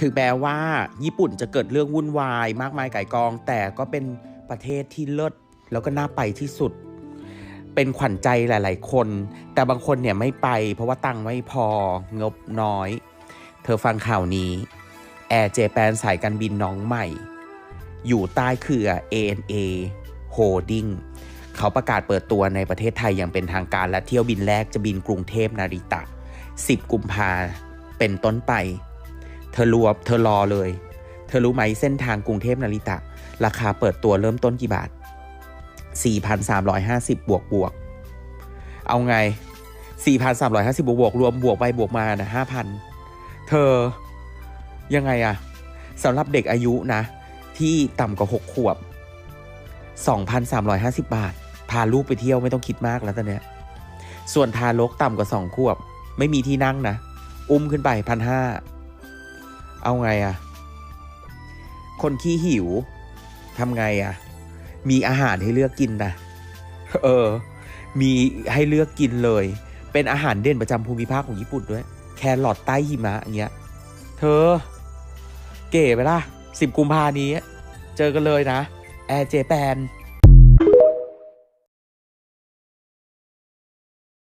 ถึงแม้ว่าญี่ปุ่นจะเกิดเรื่องวุ่นวาย มากมายไก่กอง แต่ก็เป็นประเทศที่เลิศแล้วก็น่าไปที่สุด เป็นขวัญใจหลาย ๆ คน แต่บางคนเนี่ยไม่ไป เพราะว่าตังค์ไม่พองบน้อย เธอฟังข่าวนี้แอร์เจแปนสายการบินน้องใหม่ อยู่ใต้เครือ ANA Holding เขาประกาศเปิดตัวในประเทศไทยอย่างเป็นทางการและเที่ยวบินแรกจะบินกรุงเทพนาริตะ 10 กุมภาเป็นต้นไป เธอรวบเธอรอเลย เธอรู้ไหมเส้นทางกรุงเทพนาริตะ ราคาเปิดตัวเริ่มต้นกี่บาท 4,350 บวกบวก เอาไง 4,350 บวกบวกรวมบวกไปบวกมานะ5,000 เธอยังไงอะสำหรับเด็กอายุนะ ที่ต่ำกว่า 6 ขวบ 2,350 บาท พาลูกไปเที่ยวไม่ต้องคิดมากแล้วตอนเนี้ยส่วนทารกต่ำกว่า 2 ขวบ ไม่มีที่นั่งนะ อุ้มขึ้นไปพันห้า เอาไงอะคนขี้หิวทำไงอะมีอาหารให้เลือกกินนะเออ มีให้เลือกกินเลย เป็นอาหารเด่นประจำภูมิภาคของญี่ปุ่นด้วย แครอทใต้หิมะอย่างเงี้ย เธอ เก๋ไปล่ะสิบกุมภานี้ เจอกันเลยนะ แอร์เจแปน